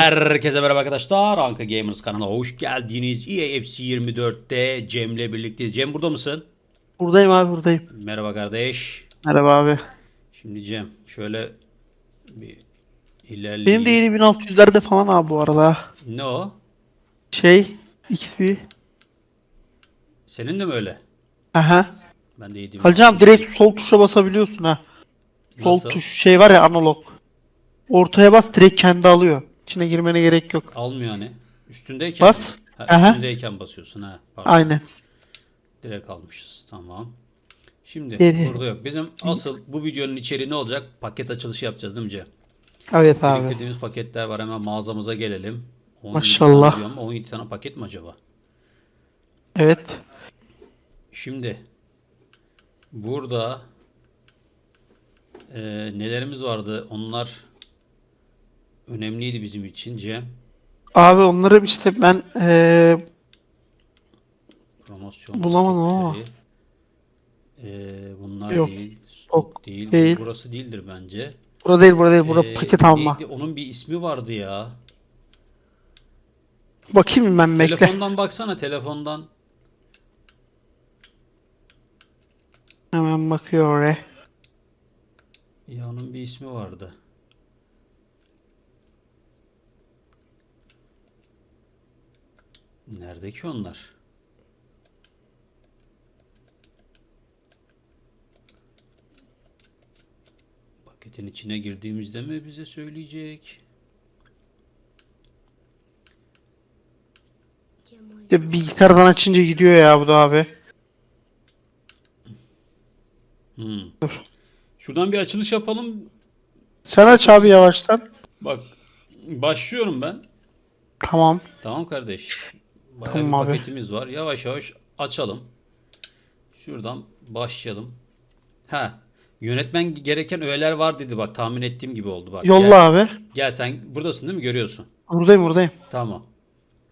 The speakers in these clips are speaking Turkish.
Herkese merhaba arkadaşlar. Anka Gamers kanalına hoş geldiniz. EAFC 24'te Cem'le birlikteyiz. Cem burada mısın? Buradayım abi buradayım. Merhaba kardeş. Merhaba abi. Şimdi Cem şöyle bir ilerleyeyim. Benim de 7600'lerde falan abi bu arada. Ne o? Şey XP. Senin de mi öyle? Aha. Ben de yedim. Halcan abi direkt sol tuşa basabiliyorsun ha. Sol Nasıl? tuş şey var ya analog. Ortaya bas direkt kendi alıyor. İçine girmene gerek yok. Almıyor hani. Üstündeyken. Bas. mi? Ha, Aha. üstündeyken basıyorsun ha. Pardon. Aynen. Direkt almışız. Tamam. Şimdi Geri. burada yok. Bizim asıl bu videonun içeriği ne olacak? Paket açılışı yapacağız değil mi Cem? Evet abi. Biriktirdiğimiz paketler var. Hemen mağazamıza gelelim. 17 Maşallah. tane diyorum. 17 tane paket mi acaba? Evet. Şimdi burada eee, nelerimiz vardı? Onlar önemliydi bizim için Cem. Abi onları işte ben eee Promosyon Bulamadım ama. Eee, bunlar Yok, değil. Stok yok, değil. değil. Burası değildir bence. burada değil burada değil burada Eee, paket alma. neydi? Onun bir ismi vardı ya. Bakayım ben bekle. Telefondan baksana telefondan. Hemen bakıyor oraya. Ya onun bir ismi vardı. Nerede ki onlar? Paketin içine girdiğimizde mi bize söyleyecek? İşte bilgisayardan açınca gidiyor ya bu da abi. Hmm. Dur. Şuradan bir açılış yapalım. Sen aç abi yavaştan. Bak başlıyorum ben. Tamam. Tamam kardeş. Bayağı Tamam bir abi. paketimiz var. Yavaş yavaş açalım. Şuradan başlayalım. Ha. Yönetmen gereken öğeler var dedi bak tahmin ettiğim gibi oldu bak. Yolla Gel, abi. gel sen buradasın değil mi görüyorsun? Buradayım buradayım. Tamam.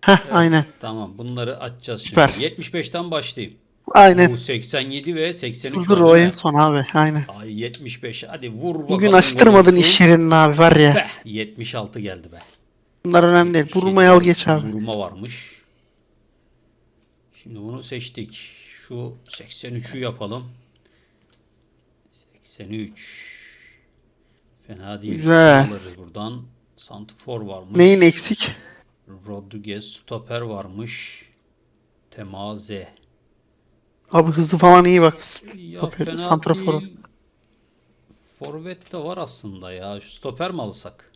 Heh aynen. Tamam bunları açacağız Süper. şimdi. 75'ten başlayayım. Aynen. Bu 87 ve 83 Dur var o en son abi. Aynen. Ay 75 hadi vur bakalım. Bugün açtırmadın iş yerinde abi var ya. Be, 76 geldi be. Bunlar önemli değil. Vurmayı al geç abi. Vurma varmış. Şimdi bunu seçtik. Şu 83'ü yapalım. 83. Fena değil. Güzel. Alırız buradan. Santifor varmış. Neyin eksik? Rodriguez stoper varmış. Temaze. Abi hızlı falan iyi bak. Ya Stoper, fena santrafor. değil. Forvet de var aslında ya. Şu stoper mi alsak?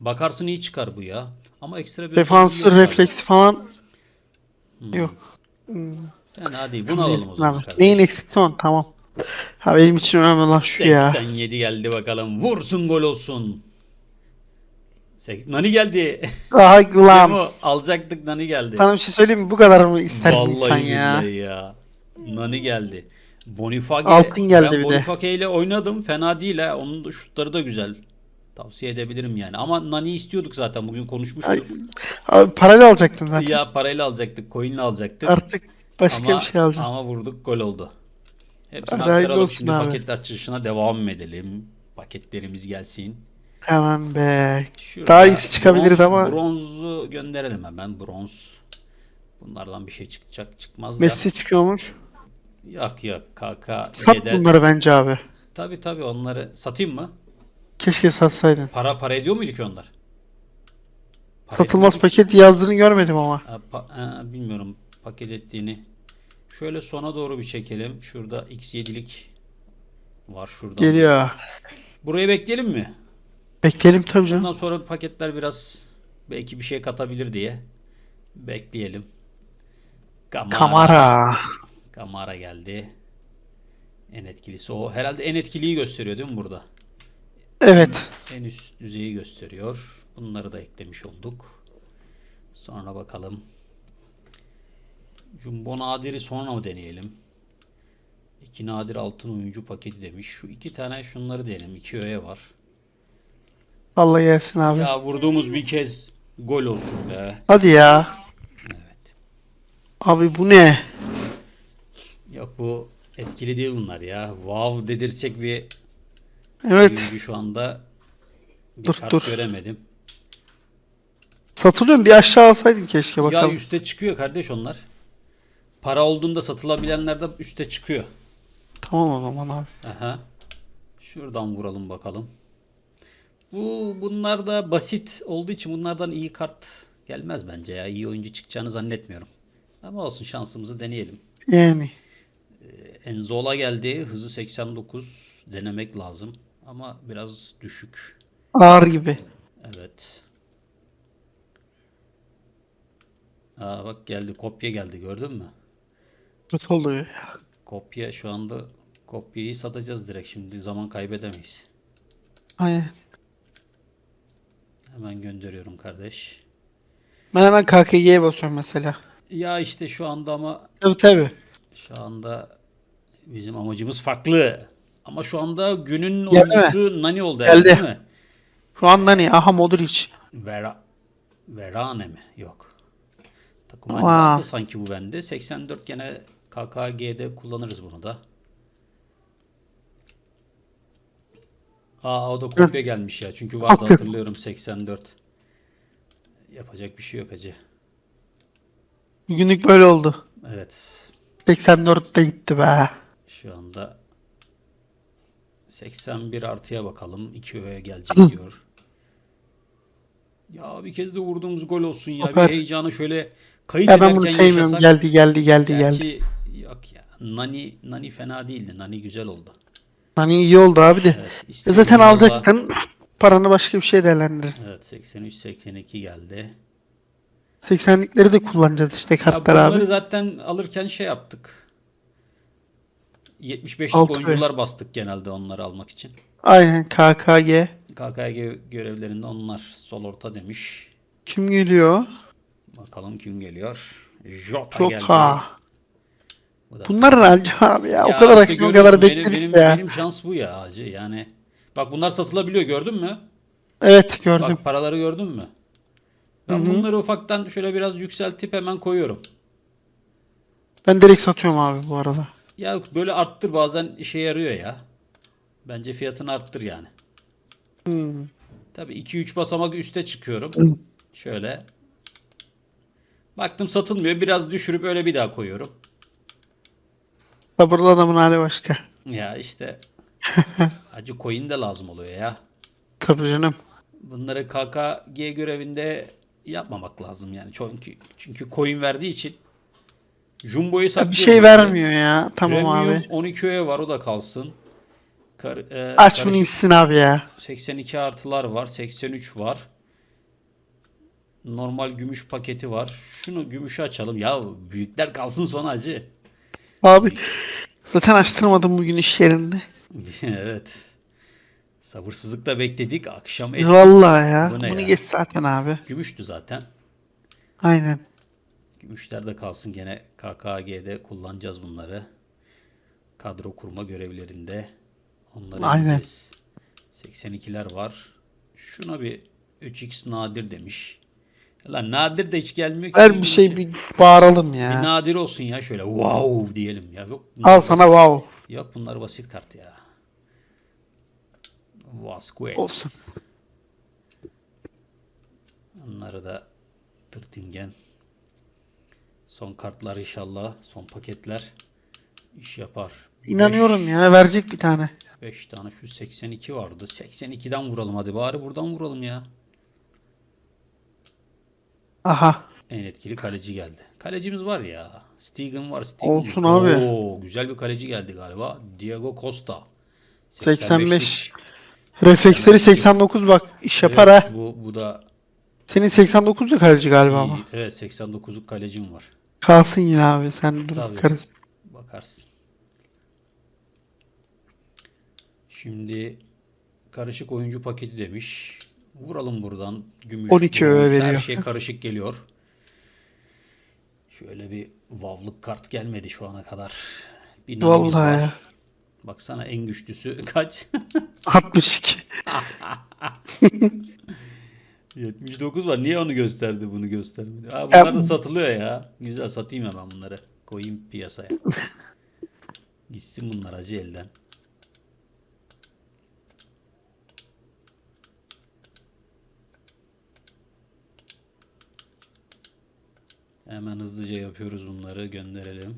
Bakarsın iyi çıkar bu ya. Ama ekstra bir yok refleksi falan galiba. yok. Fena değil. Bunu alalım o zaman. Neyin eksik son? Tamam. Ha benim için önemli olan şu ya. 87 geldi bakalım. Vursun gol olsun. Sek- Nani geldi. Aha Memo, ulan. alacaktık Nani geldi. Sana bir şey söyleyeyim mi? Bu kadar mı ister insan Vallahi ya? billahi ya. Nani geldi. Bonifage. Altın geldi ben bir de. Bonifage ile oynadım. Fena değil ha. Onun da şutları da güzel. Tavsiye edebilirim yani. Ama Nani istiyorduk zaten. Bugün konuşmuştuk. Ay, Abi parayla alacaktın zaten. Ya parayla alacaktık. Coin'le alacaktık. Artık başka ama, bir şey alacağım. Ama vurduk gol oldu. Hepsini Hadi aktaralım. Şimdi abi. paket açılışına devam edelim. Paketlerimiz gelsin. Hemen be. Şurada Daha iyisi çıkabilirdi bronz- ama- Bronzu gönderelim hemen. Bronz. Bunlardan bir şey çıkacak çıkmaz da. Messi çıkıyormuş. Yok yok. KK Sat bunları bence abi. Tabii tabii onları satayım mı? Keşke satsaydın. Para para ediyor muydu ki onlar? Para Satılmaz etmiyor paket yazdığını görmedim ama. Ha, pa- ha, bilmiyorum paket ettiğini. Şöyle sona doğru bir çekelim. Şurada X7'lik var şuradan. Geliyor. Burayı bekleyelim mi? Bekleyelim tabii canım. Bundan sonra paketler biraz belki bir şey katabilir diye bekleyelim. Kamara. Kamera. Kamara geldi. En etkilisi o. Herhalde en etkiliyi gösteriyor değil mi burada? Evet. En üst düzeyi gösteriyor. Bunları da eklemiş olduk. Sonra bakalım. Jumbo Nadir'i sonra mı deneyelim? İki nadir altın oyuncu paketi demiş. Şu iki tane şunları deneyelim. İki öğe var. Vallahi gelsin abi. Ya vurduğumuz bir kez gol olsun be. Hadi ya. Evet. Abi bu ne? Yok bu etkili değil bunlar ya. Wow dedirtecek bir Evet. oyuncu şu anda bir Dur, kart dur. göremedim. Satılıyorum bir aşağı alsaydın keşke Ya bakalım. üste çıkıyor kardeş onlar. Para olduğunda satılabilenler de üste çıkıyor. Tamam o zaman abi. Aha. Şuradan vuralım bakalım. Bu bunlar da basit olduğu için bunlardan iyi kart gelmez bence ya. İyi oyuncu çıkacağını zannetmiyorum. Ama olsun şansımızı deneyelim. Yani. Enzola geldi. Hızı 89. Denemek lazım. Ama biraz düşük. Ağır gibi. Evet. Aa bak geldi. Kopya geldi. Gördün mü? Kötü oluyor ya. Kopya şu anda kopyayı satacağız direkt. Şimdi zaman kaybedemeyiz. Aynen. Hemen gönderiyorum kardeş. Ben hemen KKG'ye basıyorum mesela. Ya işte şu anda ama Tabii tabii. şu anda bizim amacımız farklı. Ama şu anda günün Geldi mi? oyuncusu Nani oldu Geldi. herhalde, değil mi? Şu anda ne? Aha Modric. Vera Verane mi? Yok. Takım Aa. vardı sanki bu bende. 84 gene KKG'de kullanırız bunu da. Aa o da kopya gelmiş ya. Çünkü vardı hatırlıyorum 84. Yapacak bir şey yok acı. Bugünlük böyle oldu. Evet. 84'te gitti be. Şu anda 81 artıya bakalım. 2 öğe gelecek diyor. Ya bir kez de vurduğumuz gol olsun ya. Bir heyecanı şöyle kayıt Ya ben bunu sevmiyorum. yaşasak. Geldi geldi geldi geldi. Gerçi yok ya. Nani Nani fena değildi. Nani güzel oldu. Hani iyi oldu abi de. Evet. E istiyorum zaten valla. alacaktın. Paranı başka bir şey değerlendir. Evet 83 82 geldi. 80'likleri de kullanacağız işte kartlar bunları abi. zaten alırken şey yaptık. 75'lik Altı oyuncular bastık genelde onları almak için. Aynen KKG. KKG görevlerinde onlar sol orta demiş. Kim geliyor? Bakalım kim geliyor. Jota, Çok geldi. ha. Bu Bunlar ne abi ya? Ya o kadar görüyorsun, kadar benim, bekledik benim, ya. benim şans bu ya acı yani. Bak bunlar satılabiliyor gördün mü? Evet gördüm. Bak paraları gördün mü? Ben Hı hı. bunları ufaktan şöyle biraz yükseltip hemen koyuyorum. Ben direkt satıyorum abi bu arada. Ya böyle arttır bazen işe yarıyor ya. Bence fiyatını arttır yani. Hmm. Tabii 2-3 basamak üste çıkıyorum. Hı. Şöyle. Baktım satılmıyor. Biraz düşürüp öyle bir daha koyuyorum. Sabırlı adamın hali başka. Ya işte acı coin de lazım oluyor ya. Tabii canım. Bunları KKG görevinde yapmamak lazım yani. Çünkü çünkü coin verdiği için Jumbo'yu saklıyorum. bir şey vermiyor ya. Tamam Premium abi. 12 öğe var o da kalsın. Kar, e, Aç bunu gitsin abi ya. 82 artılar var. 83 var. Normal gümüş paketi var. Şunu gümüşü açalım. Ya büyükler kalsın sonra acı. Abi zaten açtırmadım bugün iş yerinde. evet. Sabırsızlıkla bekledik. Akşam et. Vallahi ya. Bu Bunu ya? geç zaten abi. Gümüştü zaten. Aynen. Gümüşler de kalsın gene KKG'de kullanacağız bunları. Kadro kurma görevlerinde onları Aynen. yapacağız. 82'ler var. Şuna bir 3x nadir demiş. Lan nadir de hiç gelmiyor ki. Ver bir şey bir bağıralım Bir ya. nadir olsun ya şöyle wow diyelim ya. Yok, Al sana basit- wow. Yok bunlar basit kart ya. Vasquez. Olsun. Onları da tırtingen. Son kartlar inşallah. Son paketler iş yapar. İnanıyorum ya. Verecek bir tane. 5 tane şu 82 vardı. 82'den vuralım hadi bari buradan vuralım ya. Aha. En etkili kaleci geldi. Kalecimiz var ya. Stegen var. Stegen Olsun abi. Oo, güzel bir kaleci geldi galiba. Diego Costa. 85. 85'lik. Refleksleri 89 bak. iş yapar Evet, ha. Bu, bu da Senin 89 da kaleci galiba ama. Evet 89'luk kalecim var. Kalsın yine abi. Sen dur Tabii. bakarız. Bakarsın. Şimdi karışık oyuncu paketi demiş. Vuralım buradan. Gümüş, 12 bronz, öğe Her veriyor. şey karışık geliyor. Şöyle bir vavlık kart gelmedi şu ana kadar. Bir nanemiz Vallahi var. ya. Baksana en güçlüsü kaç? 62. 79 var. Niye onu gösterdi bunu göstermedi? Ha, bunlar da satılıyor ya. Güzel satayım hemen bunları. Koyayım piyasaya. Gitsin bunlar acı elden. Hemen hızlıca yapıyoruz bunları. Gönderelim.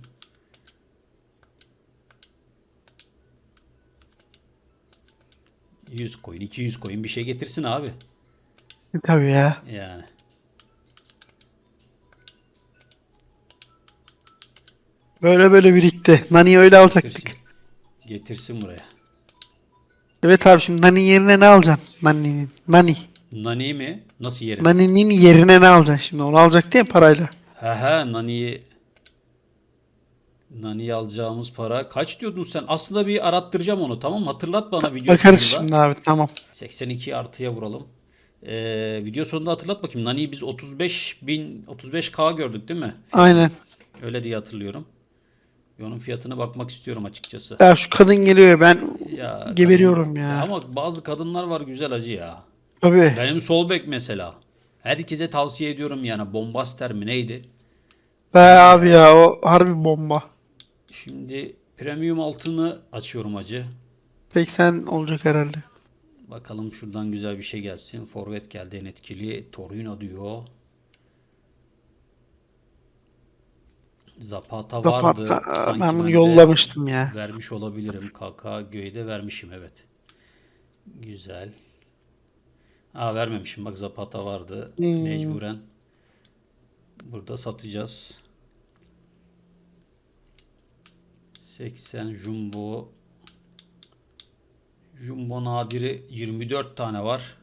...100 coin, 200 coin bir şey getirsin abi. Tabii ya. Yani. Böyle böyle birikti. Nani'yi öyle alacaktık. Getirsin. Getirsin buraya. Evet abi şimdi Nani yerine ne alacaksın? Nani'nin. Nani. Nani mi? Nasıl yerine? Nani'nin yerine ne alacaksın şimdi? Onu alacaktı ya parayla. He he Nani'yi Nani'yi alacağımız para kaç diyordun sen? Aslında bir arattıracağım onu tamam mı? Hatırlat bana video Bakarız sonunda. şimdi abi tamam. 82 artıya vuralım. Ee, video sonunda hatırlat bakayım. Nani'yi biz 35 bin 35k gördük değil mi? Aynen. Öyle diye hatırlıyorum. Onun fiyatına bakmak istiyorum açıkçası. Ya şu kadın geliyor ya ben Ya, geberiyorum kadın- ya. Ama bazı kadınlar var güzel acı ya. Tabii. Benim sol bek mesela. Herkese tavsiye ediyorum yani. Bombaster mi neydi? Be abi ya o harbi bomba. Şimdi premium altını açıyorum acı. 80 olacak herhalde. Bakalım şuradan güzel bir şey gelsin. Forvet geldi en etkili. Torino diyor. Zapata vardı. Zapata, Sanki ben bunu de yollamıştım ya. Vermiş olabilirim. KK Göğe'de vermişim evet. Güzel. Aa vermemişim. Bak Zapata vardı. Hmm. Mecburen. Burada satacağız. 80 Jumbo. Jumbo nadiri 24 tane var.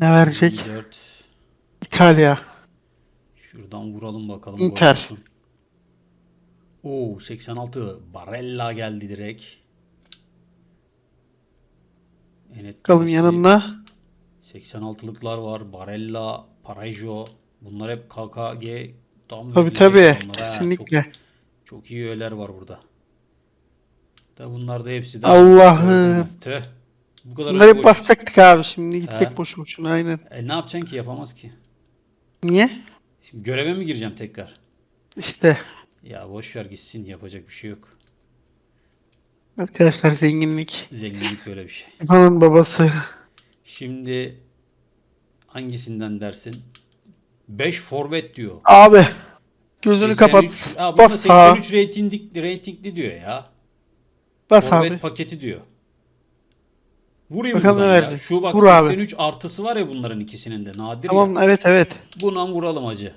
Ne verecek? 24. İtalya. Şuradan vuralım bakalım. Inter. Oo 86 Barella geldi direkt. En Bakalım yanında. 86'lıklar var. Barella, Parejo. Bunlar hep KKG. Tam Tabii tabii. Kesinlikle. Çok, çok iyi öğeler var burada. Da bunlar da hepsi de. Allah'ım. Tüh. Bu kadar Bunları boş. basacaktık abi şimdi gidecek He. boşu boşuna aynen. E, ne yapacaksın ki yapamaz ki. Niye? Şimdi göreve mi gireceğim tekrar? İşte Ya boş ver gitsin yapacak bir şey yok. arkadaşlar zenginlik. Zenginlik böyle bir şey. İvan'ın babası. Şimdi hangisinden dersin? 5 forvet diyor. Abi gözünü 83 kapat. Aa, bunda Bas ha. 83 reytingli, reytingli diyor ya. Bas Forvet abi. paketi diyor. Vurayım Bakalım buradan ya. Şu bak Vur abi. 83 artısı var ya bunların ikisinin de nadir ya. Tamam evet evet. Buna vuralım acı.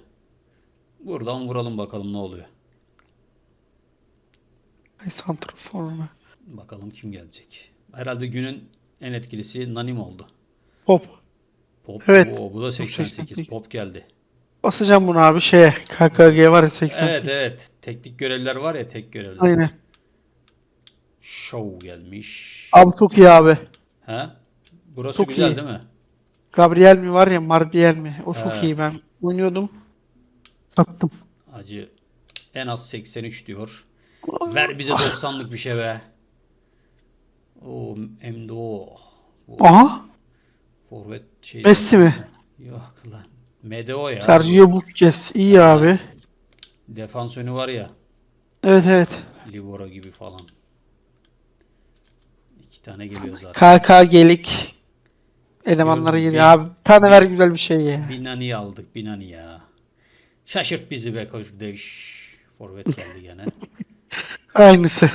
Buradan vuralım bakalım ne oluyor. Ay santraforuna. Bakalım kim gelecek. Herhalde günün en etkilisi Nanim oldu. Hop. Pop. Evet. Oo, bu da 88. 88. Pop geldi. Basacağım bunu abi şeye. KKG var ya 88. Evet evet. Teknik görevler var ya tek görevler. Aynen. Show gelmiş. Abi çok iyi abi. He? Burası Çok güzel iyi. değil mi? Gabriel mi var ya Marbiel mi? O çok Evet. iyi ben oynuyordum. Sattım. Acı en az 83 diyor. Ver bize 90'lık bir şey be. O Mdo. Bu Aha. forvet şey. Messi mi? Yok lan. MDO ya. Sergio Busquets iyi abi. Defans önü var ya. Evet evet. Libora gibi falan. Tane geliyor zaten. KKG'lik elemanlara Gördüm, geliyor abi. Bir tane ver güzel bir şey ya. Binani aldık Binani ya. Şaşırt bizi be kardeş. Forvet geldi gene. Aynısı.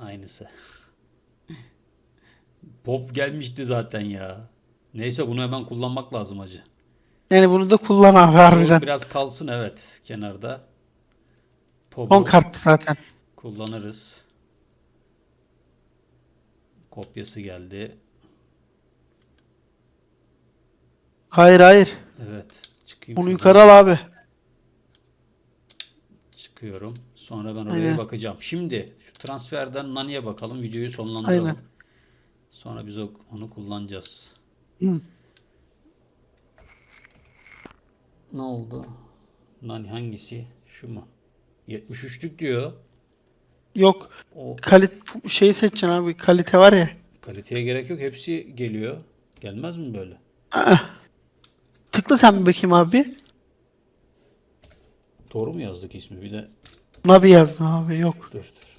Aynısı. Pop gelmişti zaten ya. Neyse bunu hemen kullanmak lazım acı. Yani bunu da kullan abi harbiden. Biraz kalsın evet kenarda. Pop'u kart zaten. kullanırız. Kopyası geldi. Hayır hayır. Evet. Çıkayım Bunu şuradan. yukarı al abi. Çıkıyorum. Sonra ben oraya Aynen. bakacağım. Şimdi şu transferden Nani'ye bakalım. Videoyu sonlandıralım. Aynen. Sonra biz onu kullanacağız. Hı. Ne oldu? Nani hangisi? Şu mu? 73'lük diyor. Yok. O Kalit şeyi seçeceksin abi. Kalite var ya. kaliteye gerek yok. Hepsi geliyor. Gelmez mi böyle? Aa. Tıkla sen bir bakayım abi. Doğru mu yazdık ismi? Bir de Nabi yazdın abi. Yok. dur dur.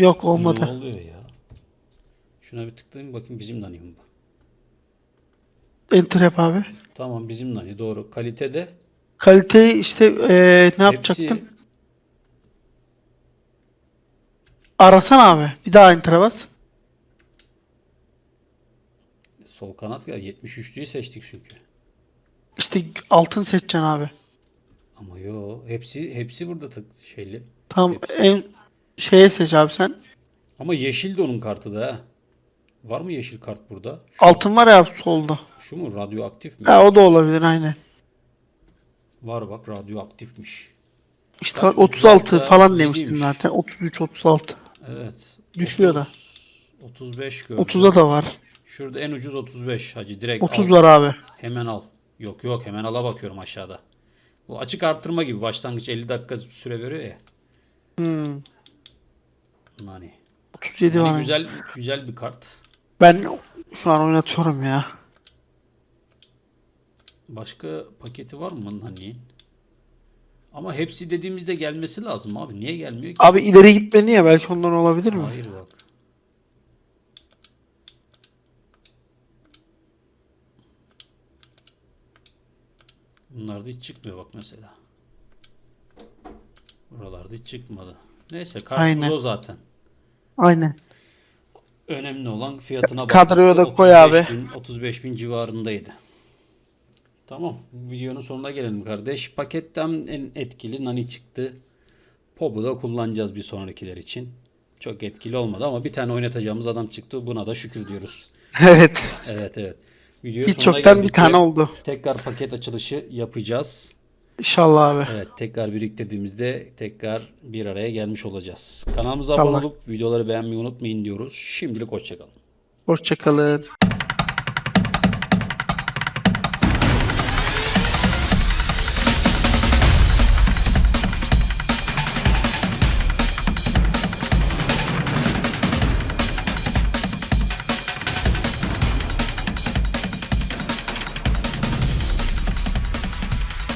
Yok Ne olmadı. oluyor ya? Şuna bir tıklayayım bakayım bizim Nani'm bu. Enter yap abi. Tamam bizim Nani doğru. Kalitede Kaliteyi işte eee, ne yapacaktın? Hepsi Arasana abi. Bir daha enter'e bas. sol kanat ya 73'lüyü seçtik çünkü. İşte altın seçeceksin abi. Ama yo hepsi hepsi burada tık şeyli. Hepsi. en şeye seç abi sen. Ama yeşil de onun kartı da ha. Var mı yeşil kart burada? Şu, Altın var ya solda. şu mu? Radyoaktif mi? Ha o da olabilir aynen. Var bak radyoaktifmiş. İşte Kaç? bak 36 36 falan demiştim 37'ymiş. zaten. 33 36. Evet. Düşüyor da. 35 gördüm. 30'da da var. Şurada en ucuz 35 hacı direkt 30 al. var abi. Hemen al. Yok yok hemen ala bakıyorum aşağıda. Bu açık arttırma gibi başlangıç 50 dakika süre veriyor ya. Hmm. Nani. 37 Nani var. güzel güzel bir kart. Ben şu an oynatıyorum ya. Başka paketi var mı Nani'nin? Ama hepsi dediğimizde gelmesi lazım abi. Niye gelmiyor ki? Abi ileri gitmedi ya belki ondan olabilir mi? Hayır bak. Bunlarda hiç çıkmıyor bak mesela. Buralarda hiç çıkmadı. Neyse kartımız o zaten. Aynen. Önemli olan fiyatına Kadroya baktık. da koy abi. 35 bin, 35 bin civarındaydı. Tamam. Videonun sonuna gelelim kardeş. Paketten en etkili Nani çıktı. Pop'u da kullanacağız bir sonrakiler için. Çok etkili olmadı ama bir tane oynatacağımız adam çıktı. Buna da şükür diyoruz. Evet. Evet evet. Video Hiç sonuna çoktan bir geldik. tane oldu. Tekrar paket açılışı yapacağız. İnşallah abi. Evet tekrar biriktirdiğimizde tekrar bir araya gelmiş olacağız. Kanalımıza Tamam. abone olup videoları beğenmeyi unutmayın diyoruz. Şimdilik hoşçakalın. Hoşçakalın.